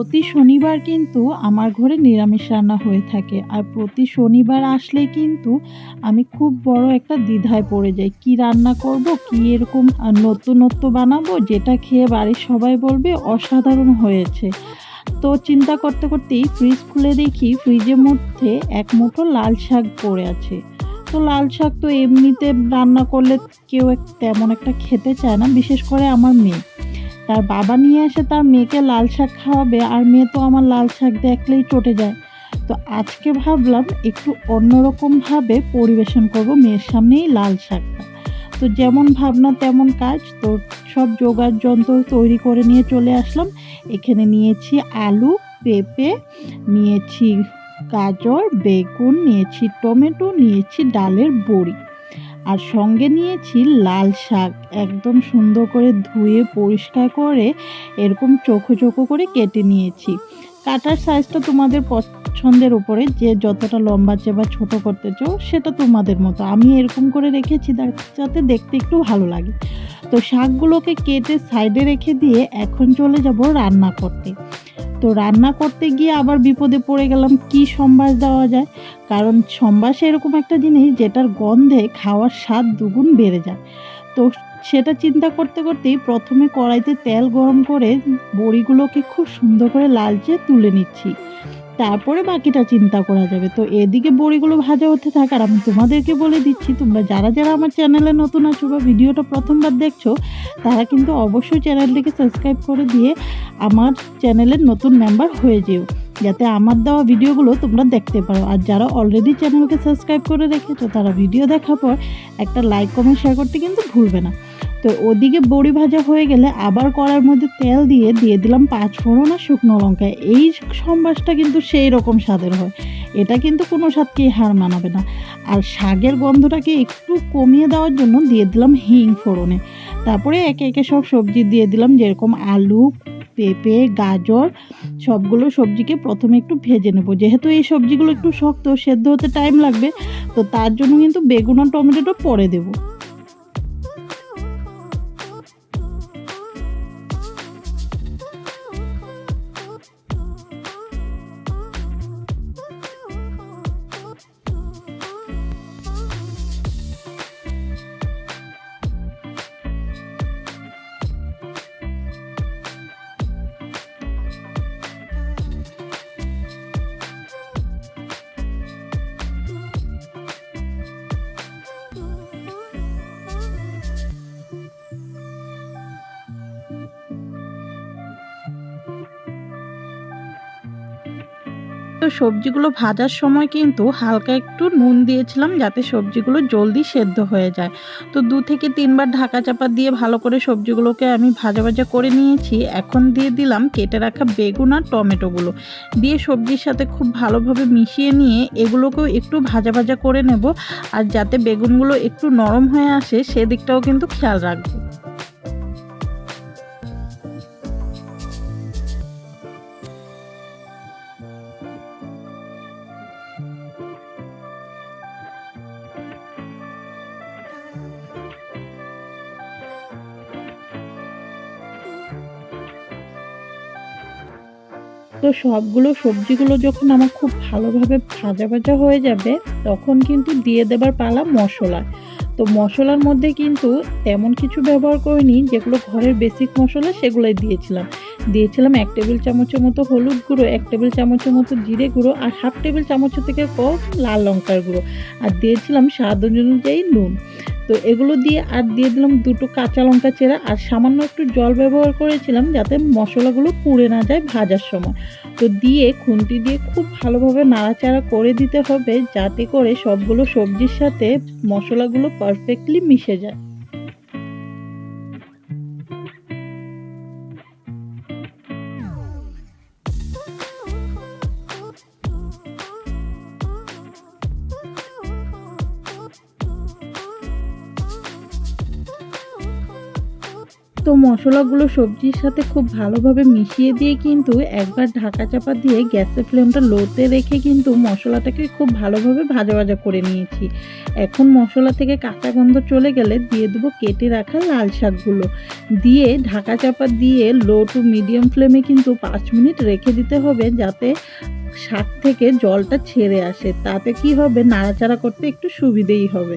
প্রতি শনিবার কিন্তু আমার ঘরে নিরামিষ রান্না হয়ে থাকে। আর প্রতি শনিবার আসলে কিন্তু আমি খুব বড় একটা দ্বিধায় পড়ে যাই। কি রান্না করব, কি এরকম নতুনত্ব বানাবো, যেটা খেয়ে বাড়ির সবাই বলবে অসাধারণ হয়েছে। তো চিন্তা করতে করতেই ফ্রিজ খুলে দেখি ফ্রিজের মধ্যে এক মুঠো লাল শাক পড়ে আছে। তো লাল শাক তো এমনিতে রান্না করলে কেউ তেমন একটা খেতে চায় না, বিশেষ করে আমার মেয়ে। তার বাবা নিয়ে এসে তার মেয়েকে লাল শাক খাওয়াবে, আর মেয়ে তো আমার লাল শাক দেখলেই চটে যায়। তো আজকে ভাবলাম একটু অন্যরকমভাবে পরিবেশন করব মেয়ের সামনেই লাল শাকটা। তো যেমন ভাবনা তেমন কাজ, তো সব জোগাড় যন্ত্র তৈরি করে নিয়ে চলে আসলাম। এখানে নিয়েছি আলু, পেঁপে, নিয়েছি গাজর, বেগুন, নিয়েছি টমেটো, নিয়েছি ডালের বড়ি। আর সঙ্গে নিয়েছি লাল শাক। একদম সুন্দর করে ধুয়ে, পরিষ্কার করে এরকম চোখো চোখো করে কেটে নিয়েছি। কাটার সাইজটা তোমাদের পছন্দের উপরে, যে যতটা লম্বা চেয়ে বা ছোটো করতে চাও, সেটা তোমাদের মতো। আমি এরকম করে রেখেছি যাতে দেখতে একটু ভালো লাগে। তো শাকগুলোকে কেটে সাইডে রেখে দিয়ে এখন চলে যাব রান্না করতে। তো রান্না করতে গিয়ে আবার বিপদে পড়ে গেলাম, কি সম্বাস দেওয়া যায়? কারণ সম্বাস এরকম একটা জিনিস যেটার গন্ধে খাওয়ার স্বাদ দুগুণ বেড়ে যায়। তো সেটা চিন্তা করতে করতেই প্রথমে কড়াইতে তেল গরম করে বড়িগুলোকে খুব সুন্দর করে লালচে তুলে নিচ্ছি। তারপরে বাকিটা চিন্তা করা যাবে। তো এদিকে বড়িগুলো ভাজা হতে থাক আর আমি তোমাদেরকে বলে দিচ্ছি, তোমরা যারা যারা আমার চ্যানেলে নতুন আছো বা ভিডিওটা প্রথমবার দেখছ, তারা কিন্তু অবশ্যই চ্যানেলটিকে সাবস্ক্রাইব করে দিয়ে আমার চ্যানেলের নতুন মেম্বার হয়ে যেও, যাতে আমার দেওয়া ভিডিওগুলো তোমরা দেখতে পারো। আর যারা অলরেডি চ্যানেলকে সাবস্ক্রাইব করে রেখেছো, তারা ভিডিও দেখার পর একটা লাইক কমেন্ট শেয়ার করতে কিন্তু ভুলবে না। তো ওদিকে বড়ি ভাজা হয়ে গেলে আবার কড়ার মধ্যে তেল দিয়ে দিয়ে দিলাম পাঁচ ফোড়ন আর শুকনো লঙ্কা। এই সম্বাসটা কিন্তু সেই রকম স্বাদের হয়। এটা কিন্তু কোনো স্বাদকেই হার মানাবে না। আর শাকের গন্ধটাকে একটু কমিয়ে দেওয়ার জন্য দিয়ে দিলাম হিং ফোড়নে। তারপরে একে একে সব সবজি দিয়ে দিলাম যেরকম আলু, পেঁপে, গাজর, সবগুলো সবজিকে প্রথমে একটু ভেজে নেব। যেহেতু এই সবজিগুলো একটু শক্ত, সেদ্ধ হতে টাইম লাগবে, তো তার জন্য কিন্তু বেগুন আর টমেটোটা পরে দেবো। তো সবজিগুলো ভাজার সময় কিন্তু হালকা একটু নুন দিয়েছিলাম যাতে সবজিগুলো জলদি সেদ্ধ হয়ে যায়। তো দু থেকে তিনবার ঢাকা চাপা দিয়ে ভালো করে সবজিগুলোকে আমি ভাজা ভাজা করে নিয়েছি। এখন দিয়ে দিলাম কেটে রাখা বেগুন আর টমেটোগুলো। দিয়ে সবজির সাথে খুব ভালোভাবে মিশিয়ে নিয়ে এগুলোকেও একটু ভাজা ভাজা করে নেব। আর যাতে বেগুনগুলো একটু নরম হয়ে আসে সেদিকটাও কিন্তু খেয়াল রাখব। তো সবগুলো সবজিগুলো যখন আমার খুব ভালোভাবে ভাজা ভাজা হয়ে যাবে, তখন কিন্তু দিয়ে দেবার পালা মশলা। তো মশলার মধ্যে কিন্তু তেমন কিছু ব্যবহার করিনি, যেগুলো ঘরের বেসিক মশলা সেগুলোই দিয়েছিলাম। দিয়েছিলাম এক টেবিল চামচের মতো হলুদ গুঁড়ো, এক টেবিল চামচের মতো জিরে গুঁড়ো আর হাফ টেবিল চামচের থেকে কম লাল লঙ্কার গুঁড়ো। আর দিয়েছিলাম স্বাদ অনুযায়ী নুন। তো এগুলো দিয়ে আর দিয়ে দিলাম দুটো কাঁচা লঙ্কা চেরা আর সামান্য একটু জল ব্যবহার করেছিলাম যাতে মশলাগুলো পুড়ে না যায় ভাজার সময়। তো দিয়ে খুন্তি দিয়ে খুব ভালোভাবে নাড়াচাড়া করে দিতে হবে যাতে করে সবগুলো সবজির সাথে মশলাগুলো পারফেক্টলি মিশে যায়। তো মশলাগুলো সবজির সাথে খুব ভালোভাবে মিশিয়ে দিয়ে কিন্তু একবার ঢাকা চাপা দিয়ে গ্যাসের ফ্লেমটা লোতে রেখে কিন্তু মশলাটাকে খুব ভালোভাবে ভাজা ভাজা করে নিয়েছি। এখন মশলা থেকে কাঁচা গন্ধ চলে গেলে দিয়ে দেবো কেটে রাখা লাল শাকগুলো। দিয়ে ঢাকা চাপা দিয়ে লো টু মিডিয়াম ফ্লেমে কিন্তু পাঁচ মিনিট রেখে দিতে হবে যাতে শাক থেকে জলটা ছেড়ে আসে। তাতে কি হবে? নাড়াচাড়া করতে একটু সুবিধেই হবে।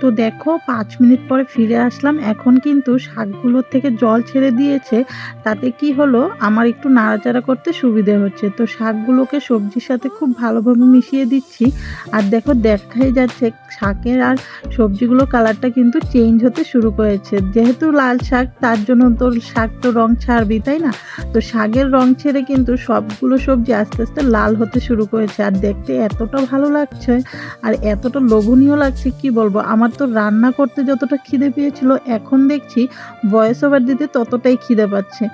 তো দেখো, পাঁচ মিনিট পরে ফিরে আসলাম। এখন কিন্তু শাকগুলোর থেকে জল ছেড়ে দিয়েছে। তাতে কি হলো? আমার একটু নাড়াচাড়া করতে সুবিধে হচ্ছে। তো শাকগুলোকে সবজির সাথে খুব ভালোভাবে মিশিয়ে দিচ্ছি। আর দেখো, দেখাই যাচ্ছে, শাকের আর সবজিগুলো কালারটা কিন্তু চেঞ্জ হতে শুরু করেছে। যেহেতু লাল শাক, তার জন্য তো শাক তো রং ছাড়বি তাই না? তো শাকের রং ছেড়ে কিন্তু সবগুলো সবজি আস্তে আস্তে লাল হতে শুরু করেছে। আর দেখতে এতটা ভালো লাগছে, আর এতটা লোভনীয় লাগছে, কি বলব? আমার তো রান্না করতে যতটা খিদে পেয়েছিল, এখন দেখছি ভয়েস ওভার দিতে ততটাই খিদে পাচ্ছে।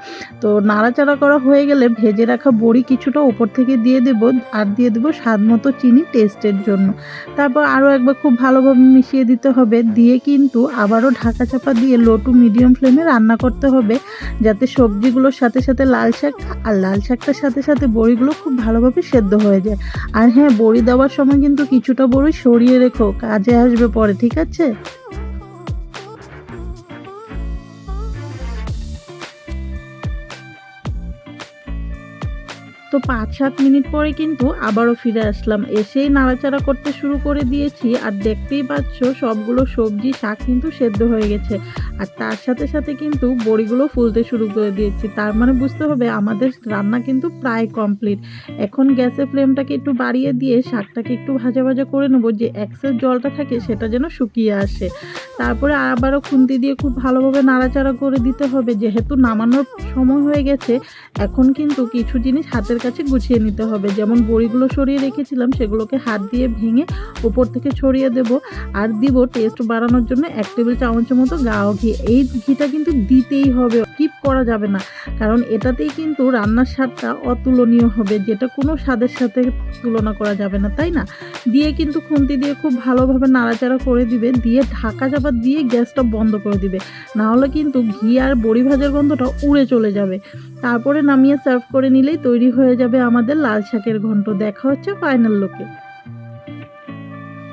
তো নাড়াচাড়া করা হয়ে গেলে ভেজে রাখা বড়ি কিছুটা উপর থেকে দিয়ে দেব আর দিয়ে দেবো স্বাদ মতো চিনি টেস্টের জন্য। তারপর আরও একবার খুব ভালোভাবে মিশিয়ে দিতে হবে, দিয়ে কিন্তু আবারও ঢাকা চাপা দিয়ে লো টু মিডিয়াম ফ্লেমে রান্না করতে হবে, যাতে সবজিগুলোর সাথে সাথে লাল শাক আর লাল শাকটার সাথে সাথে বড়িগুলো খুব ভালোভাবে সেদ্ধ হয়ে যায়। আর হ্যাঁ বড়ি দেওয়ার সময় কিন্তু কিছুটা বড়ি সরিয়ে রেখো, কাজে আসবে পরে, ঠিক আছে? 这 তো পাঁচ সাত মিনিট পরে কিন্তু আবারও ফিরে আসলাম। এসেই নাড়াচাড়া করতে শুরু করে দিয়েছি আর দেখতেই পাচ্ছ সবগুলো সবজি, শাক কিন্তু সেদ্ধ হয়ে গেছে। আর তার সাথে সাথে কিন্তু বড়িগুলো ফুলতে শুরু করে দিয়েছি। তার মানে বুঝতে হবে আমাদের রান্না কিন্তু প্রায় কমপ্লিট। এখন গ্যাসের ফ্লেমটাকে একটু বাড়িয়ে দিয়ে শাকটাকে একটু ভাজা ভাজা করে নেব। যে এক্সেস জলটা থাকে সেটা যেন শুকিয়ে আসে। তারপরে আবারও খুন্তি দিয়ে খুব ভালোভাবে নাড়াচাড়া করে দিতে হবে। যেহেতু নামানোর সময় হয়ে গেছে, এখন কিন্তু কিছু জিনিস হাতের কাছে গুছিয়ে নিতে হবে। যেমন বড়িগুলো সরিয়ে রেখেছিলাম, সেগুলোকে হাত দিয়ে ভেঙে উপর থেকে ছড়িয়ে দেব। আর দিব টেস্ট বাড়ানোর জন্য এক টেবিল চামচের মতো গাও ঘি। এই ঘিটা কিন্তু দিতেই হবে কিপ করা যাবে না। কারণ এটাতেই কিন্তু রান্নার স্বাদটা অতুলনীয় হবে, যেটা কোনো স্বাদের সাথে তুলনা করা যাবে না, তাই না? দিয়ে কিন্তু খুন্তি দিয়ে খুব ভালোভাবে নাড়াচাড়া করে দিবে। দিয়ে ঢাকা চাপা দিয়ে গ্যাসটা বন্ধ করে দিবে। না হলে কিন্তু ঘি আর বড়ি ভাজার গন্ধটা উড়ে চলে যাবে। তারপরে নামিয়ে সার্ভ করে নিলেই তৈরি হয়ে যাবে আমাদের লাল শাকের ঘন্ট দেখা হচ্ছে ফাইনাল লোকে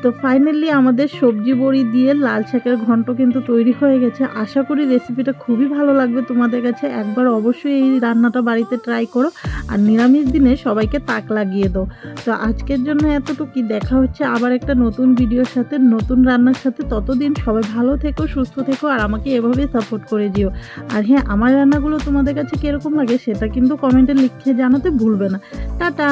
তো ফাইনালি আমাদের সবজি বড়ি দিয়ে লাল শাকের ঘন্ট কিন্তু তৈরি হয়ে গেছে। আশা করি রেসিপিটা খুবই ভালো লাগবে তোমাদের কাছে। একবার অবশ্যই এই রান্নাটা বাড়িতে ট্রাই করো। আর নিরামিষ দিনে সবাইকে তাক লাগিয়ে দাও। তো আজকের জন্য এতটুকুই। দেখা হচ্ছে আবার একটা নতুন ভিডিওর সাথে, নতুন রান্নার সাথে। ততদিন সবাই ভালো থেকো, সুস্থ থেকো, আর আমাকে এভাবেই সাপোর্ট করে দিও আর হ্যাঁ আমার রান্নাগুলো তোমাদের কাছে কীরকম লাগে সেটা কিন্তু কমেন্টে লিখে জানাতে ভুলবে না। টাটা!